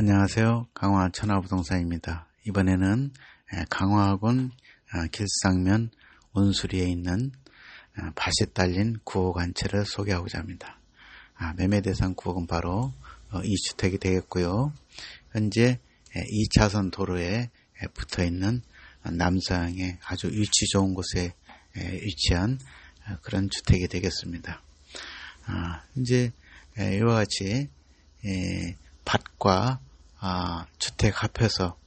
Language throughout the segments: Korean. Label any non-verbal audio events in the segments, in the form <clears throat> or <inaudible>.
안녕하세요. 강화 천하부동산입니다. 이번에는 강화학원 아, 길상면 온수리에 있는 아, 밭이 딸린 9호 관체를 소개하고자 합니다. 아, 매매 대상 구역은 바로 어, 이 주택이 되겠고요. 현재 2차선 도로에 붙어 있는 남서양의 아주 위치 좋은 곳에 위치한 그런 주택이 되겠습니다. 현재 이와 같이 밭과 주택 합해서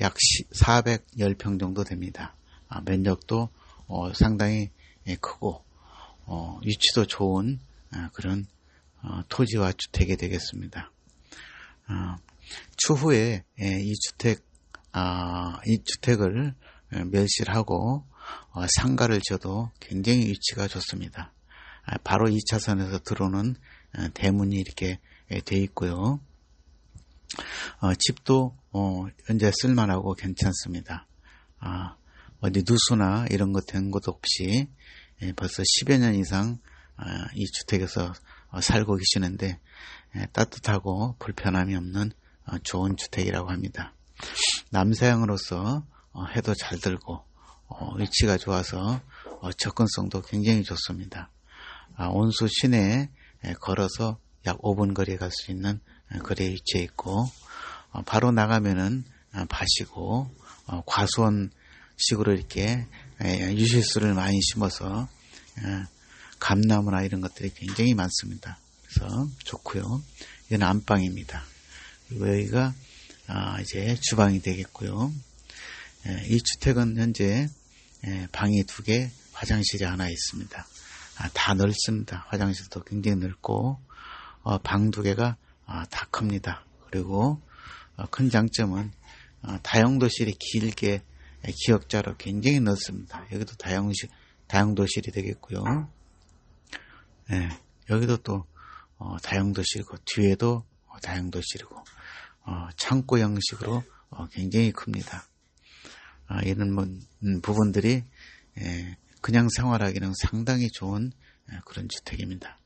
약 410평 정도 됩니다. 면적도 어, 상당히 크고 어, 위치도 좋은 그런 어, 토지와 주택이 되겠습니다. 어, 추후에 예, 이 주택 아, 이 주택을 멸실하고 어, 상가를 지어도 굉장히 위치가 좋습니다. 아, 바로 2차선에서 들어오는 대문이 이렇게 돼 있고요. 집도 현재 쓸만하고 괜찮습니다. 아, 어디 누수나 이런 것 된 것도 없이 예, 벌써 10여 년 이상 아, 이 주택에서 어, 살고 계시는데 예, 따뜻하고 불편함이 없는 어, 좋은 주택이라고 합니다. 남사양으로서 어, 해도 잘 들고 위치가 좋아서 접근성도 굉장히 좋습니다. 아, 온수 시내에 예, 걸어서 약 5분 거리에 갈 수 있는 거리에 위치해 있고 바로 나가면은 밭이고 과수원식으로 이렇게 유실수를 많이 심어서 감나무나 이런 것들이 굉장히 많습니다. 그래서 좋고요. 이건 안방입니다. 그리고 여기가 아, 이제 주방이 되겠고요. 예, 이 주택은 현재 예, 방이 두 개, 화장실이 하나 있습니다. 아, 다 넓습니다. 화장실도 굉장히 넓고 어, 방두 개가 아, 다 큽니다. 그리고 어, 큰 장점은 어, 다용도실이 길게 기역자로 굉장히 넓습니다. 여기도 다용실, 다용도실이 되겠고요. 네, 여기도 또 어, 다용도실이고 뒤에도 어, 다용도실이고 어, 창고 형식으로 어, 굉장히 큽니다. 아, 이런 뭐, 음, 부분들이 예, 그냥 생활하기는 상당히 좋은 예, 그런 주택입니다.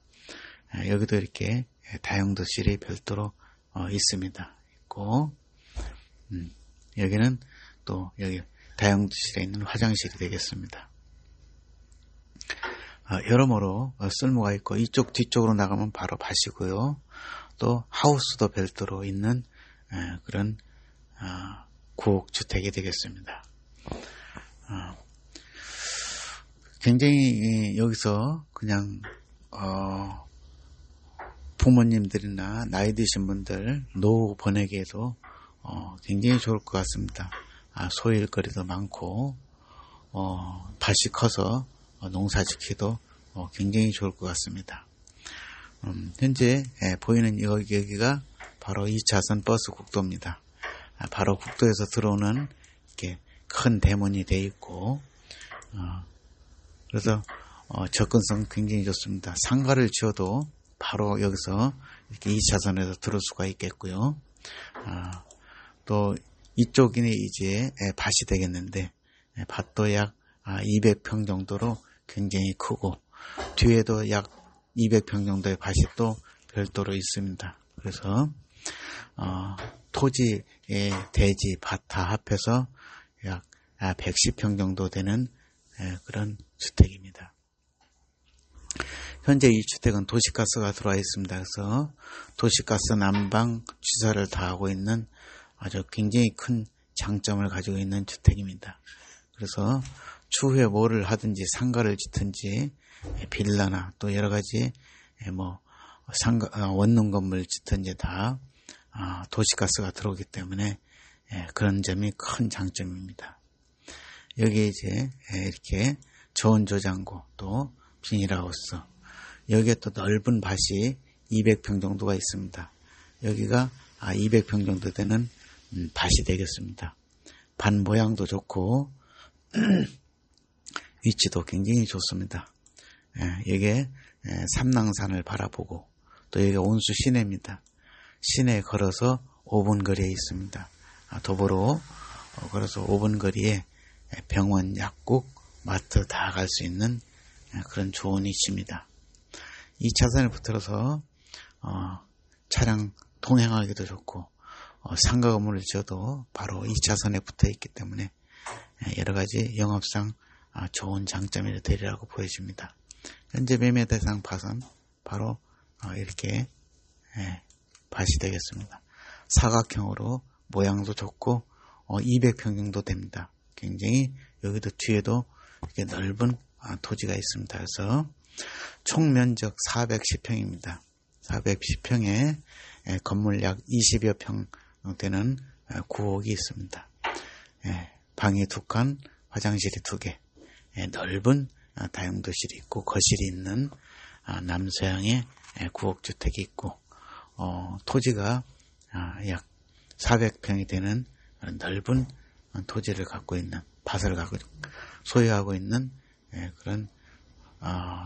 예, 여기도 이렇게 예, 다용도실이 별도로 어, 있습니다. 있고 음, 여기는 또 여기 다용도실에 있는 화장실이 되겠습니다. 어, 여러모로 어, 쓸모가 있고 이쪽 뒤쪽으로 나가면 바로 밭이고요. 또 하우스도 별도로 있는 그런 어, 구옥 주택이 되겠습니다. 굉장히 여기서 그냥 부모님들이나 나이 드신 분들 노후 보내기에도 굉장히 좋을 것 같습니다. 아, 소일거리도 많고 밭이 커서 어, 농사 짓기도 어, 굉장히 좋을 것 같습니다. 음, 현재 예, 보이는 여기, 여기가 바로 2차선 버스 국도입니다. 아, 바로 국도에서 들어오는 이렇게 큰 대문이 되어 있고 어, 그래서 접근성 굉장히 좋습니다. 상가를 지어도 바로 여기서 이렇게 2차선에서 들어올 수가 있겠고요. 아, 또 이쪽이 이제 예, 밭이 되겠는데 예, 밭도 약 200평 아, 정도로 굉장히 크고 뒤에도 약 200평 정도의 밭이 또 별도로 있습니다. 그래서 어, 토지의 대지 밭 다 합해서 약 110평 정도 되는 예, 그런 주택입니다. 현재 이 주택은 도시가스가 들어와 있습니다. 그래서 도시가스 난방 취사를 다 하고 있는 아주 굉장히 큰 장점을 가지고 있는 주택입니다. 그래서 추후에 뭐를 하든지 상가를 짓든지 빌라나 또 여러 가지 뭐 상가 어, 원룸 건물 짓든지 다 아, 도시가스가 들어오기 때문에 그런 점이 큰 장점입니다. 여기 이제 이렇게 저온 저장고 또 비닐하우스 여기에 또 넓은 밭이 200평 정도가 있습니다. 여기가 200평 아, 정도 되는 음, 밭이 되겠습니다. 밭 모양도 좋고 <clears throat> 위치도 굉장히 좋습니다. 예, 이게 예, 삼랑산을 바라보고 또 여기 온수 시내입니다. 시내에 걸어서 5분 거리에 있습니다. 아, 도보로 어, 걸어서 5분 거리에 병원, 약국, 마트 다 갈 수 있는 예, 그런 좋은 위치입니다. 2차선을 붙들어서 어, 차량 통행하기도 좋고 어, 상가 건물을 지어도 바로 2차선에 붙어 있기 때문에 예, 여러 가지 영업상 아, 좋은 장점이 되리라고 보여집니다. 현재 매매 대상 밭은 바로 어, 이렇게 예, 밭이 되겠습니다. 사각형으로 모양도 좋고 200평 정도 됩니다. 굉장히 여기도 뒤에도 이렇게 넓은 아, 토지가 있습니다. 그래서 총 면적 410평입니다. 410평에 건물 약 20여 평 되는 구옥이 있습니다. 방이 두 칸, 화장실이 두 개, 넓은 아, 다용도실이 있고 거실이 있는 아, 남서양의 구옥주택이 있고 어, 토지가 아, 약 400평이 되는 넓은 토지를 갖고 있는 밭을 갖고 소유하고 있는 그런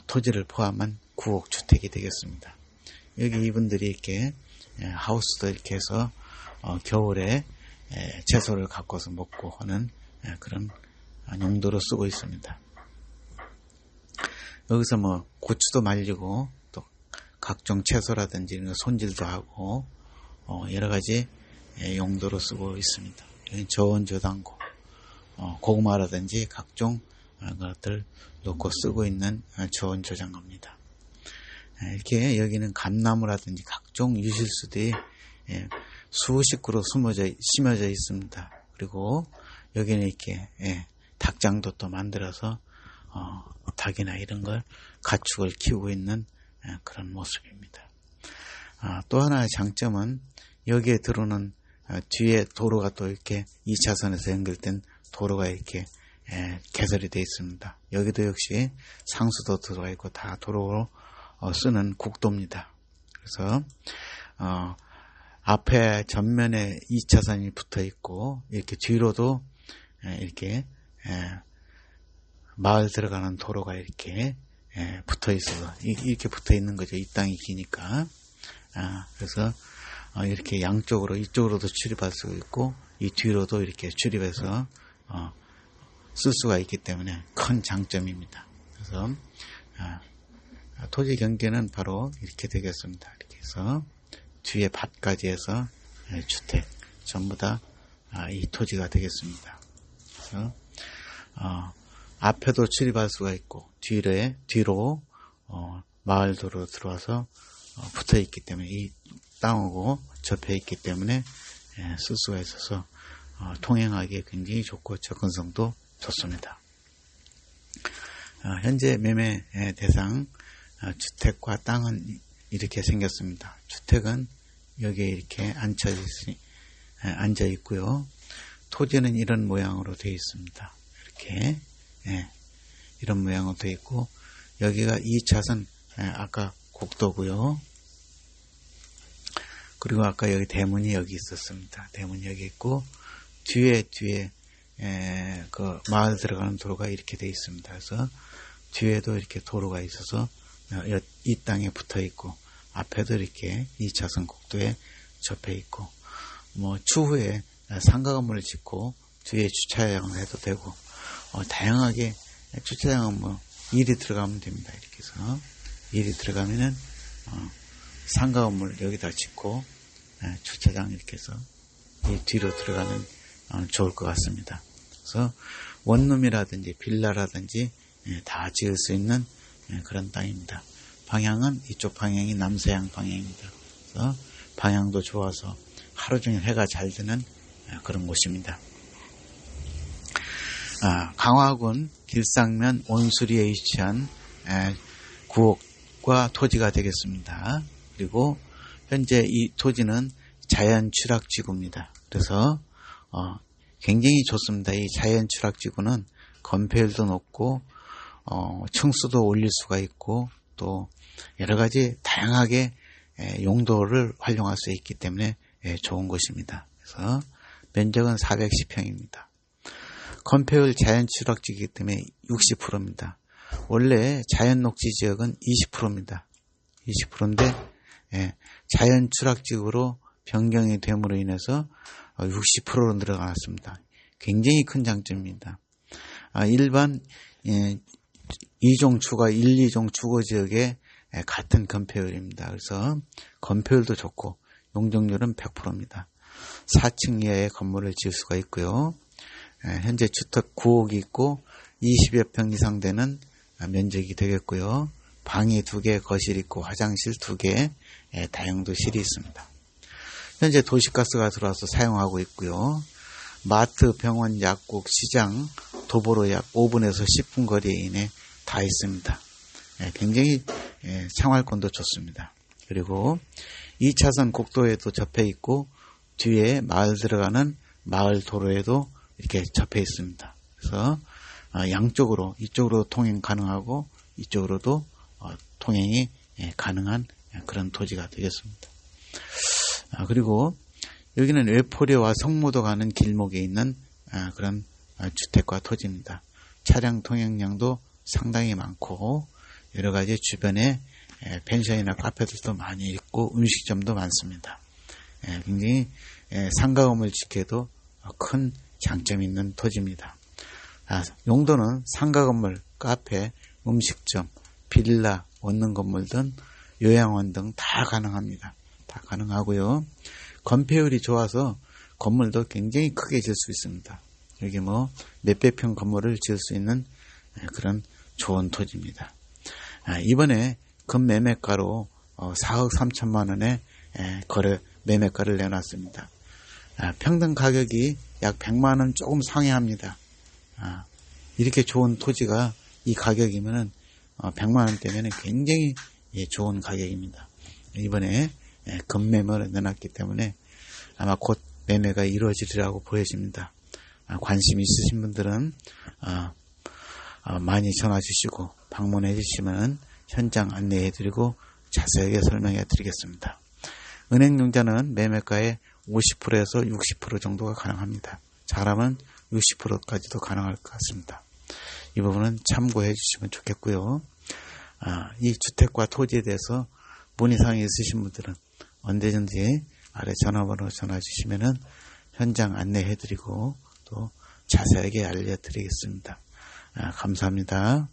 토지를 포함한 구옥주택이 되겠습니다. 여기 이분들이 이렇게 하우스도 이렇게 해서 어, 겨울에 채소를 갖고서 먹고 하는 그런 용도로 쓰고 있습니다. 여기서 뭐 고추도 말리고 또 각종 채소라든지 이런 거 손질도 하고 어, 여러 가지 용도로 쓰고 있습니다. 저온 저당고 어, 고구마라든지 각종 것들 놓고 쓰고 있는 저온 저장고입니다. 이렇게 여기는 감나무라든지 각종 유실수들이 수십 그루 숨어져 심어져 있습니다. 그리고 여기는 이렇게 닭장도 또 만들어서 어, 닭이나 이런 걸 가축을 키우고 있는 그런 모습입니다. 아, 또 하나의 장점은 여기에 들어오는 어, 뒤에 도로가 또 이렇게 2차선에서 연결된 도로가 이렇게 개설이 되어 있습니다. 여기도 역시 상수도 들어가 있고 다 도로로 어, 쓰는 국도입니다. 그래서 어, 앞에 전면에 2차선이 붙어 있고 이렇게 뒤로도 이렇게 마을 들어가는 도로가 이렇게 예, 붙어 있어서 이렇게 붙어 있는 거죠. 이 땅이 기니까. 아, 그래서 어, 이렇게 양쪽으로 이쪽으로도 출입할 수 있고 이 뒤로도 이렇게 출입해서 어, 쓸 수가 있기 때문에 큰 장점입니다. 그래서 아, 토지 경계는 바로 이렇게 되겠습니다. 이렇게 해서 뒤에 밭까지 해서 예, 주택 전부 다이 아, 토지가 되겠습니다. 그래서 어, 앞에도 출입할 수가 있고 뒤에 뒤로 어, 마을 도로 들어와서 어, 붙어 있기 때문에 이 땅하고 접해 있기 때문에 예, 쓸 수가 있어서 어, 통행하기에 굉장히 좋고 접근성도 좋습니다. 어, 현재 매매 대상 어, 주택과 땅은 이렇게 생겼습니다. 주택은 여기에 이렇게 앉혀 있, 앉아 있고요. 토지는 이런 모양으로 되어 있습니다. 이렇게 예, 이런 모양으로 되어 있고 여기가 2차선 예, 아까 국도고요. 그리고 아까 여기 대문이 여기 있었습니다. 대문이 여기 있고 뒤에 뒤에 예, 그 마을 들어가는 도로가 이렇게 되어 있습니다. 그래서 뒤에도 이렇게 도로가 있어서 이 땅에 붙어 있고 앞에도 이렇게 2차선 국도에 접해 있고 뭐 추후에 상가 건물을 짓고 뒤에 주차장을 해도 되고 어, 다양하게 주차장은 뭐 일이 들어가면 됩니다. 이렇게 해서 일이 들어가면은 어, 상가 건물 여기다 짓고 예, 주차장 이렇게 해서 뒤로 들어가면 어, 좋을 것 같습니다. 그래서 원룸이라든지 빌라라든지 예, 다 지을 수 있는 예, 그런 땅입니다. 방향은 이쪽 방향이 남서양 방향입니다. 그래서 방향도 좋아서 하루 종일 해가 잘 드는 그런 곳입니다. 아, 강화군 길상면 온수리에 위치한 구옥과 토지가 되겠습니다. 그리고 현재 이 토지는 자연 추락지구입니다. 그래서 어, 굉장히 좋습니다. 이 자연 추락지구는 건폐율도 높고 어, 층수도 올릴 수가 있고 또 여러 가지 다양하게 용도를 활용할 수 있기 때문에 좋은 곳입니다. 그래서 면적은 410평입니다. 건폐율 자연 추락지이기 때문에 60%입니다. 원래 자연 녹지 지역은 20%입니다. 20%인데 예, 자연 추락지구로 변경이 됨으로 인해서 60%로 늘어났습니다. 굉장히 큰 장점입니다. 아, 일반 예, 2종 추가 1, 2종 주거 지역에 같은 건폐율입니다. 그래서 건폐율도 좋고 용적률은 100%입니다. 4층 이하의 건물을 지을 수가 있고요. 예, 현재 주택 9억이 있고 20여 평 이상 되는 면적이 되겠고요. 방이 2개, 거실 있고 화장실 2개, 예, 다용도실이 있습니다. 현재 도시가스가 들어와서 사용하고 있고요. 마트, 병원, 약국, 시장, 도보로 약 5분에서 10분 거리에 이내 다 있습니다. 예, 굉장히 예, 생활권도 좋습니다. 그리고 2차선 국도에도 접해 있고 뒤에 마을 들어가는 마을 도로에도 이렇게 접해 있습니다. 그래서 어, 양쪽으로 이쪽으로 통행 가능하고 이쪽으로도 어, 통행이 예, 가능한 그런 토지가 되겠습니다. 아, 그리고 여기는 외포리와 성모도 가는 길목에 있는 아, 그런 아, 주택과 토지입니다. 차량 통행량도 상당히 많고 여러 가지 주변에 예, 펜션이나 카페들도 많이 있고 음식점도 많습니다. 예, 굉장히 예, 상가 건물지켜도 큰 장점이 있는 토지입니다. 용도는 상가 건물, 카페, 음식점, 빌라, 원룸 건물 등 요양원 등 다 가능합니다. 다 가능하고요. 건폐율이 좋아서 건물도 굉장히 크게 지을 수 있습니다. 여기 뭐 몇백 평 건물을 지을 수 있는 그런 좋은 토지입니다. 이번에 금매매가로 4억 어, 3천만 원에 거래 매매가를 내놨습니다. 평당 가격이 약 100만 원 조금 상회합니다. 아, 이렇게 좋은 토지가 이 가격이면은 100만 어, 원대면 굉장히 예, 좋은 가격입니다. 이번에 금매매를 내놨기 때문에 아마 곧 매매가 이루어지리라고 보여집니다. 아, 관심 있으신 분들은 어, 많이 전화 주시고 방문해 주시면 현장 안내해 드리고 자세하게 설명해 드리겠습니다. 은행융자는 매매가의 50%에서 60% 정도가 가능합니다. 잘하면 60%까지도 가능할 것 같습니다. 이 부분은 참고해 주시면 좋겠고요. 아, 이 주택과 토지에 대해서 문의사항이 있으신 분들은 언제든지 아래 전화번호 전화 주시면 현장 안내해 드리고 또 자세하게 알려드리겠습니다. 아, 감사합니다.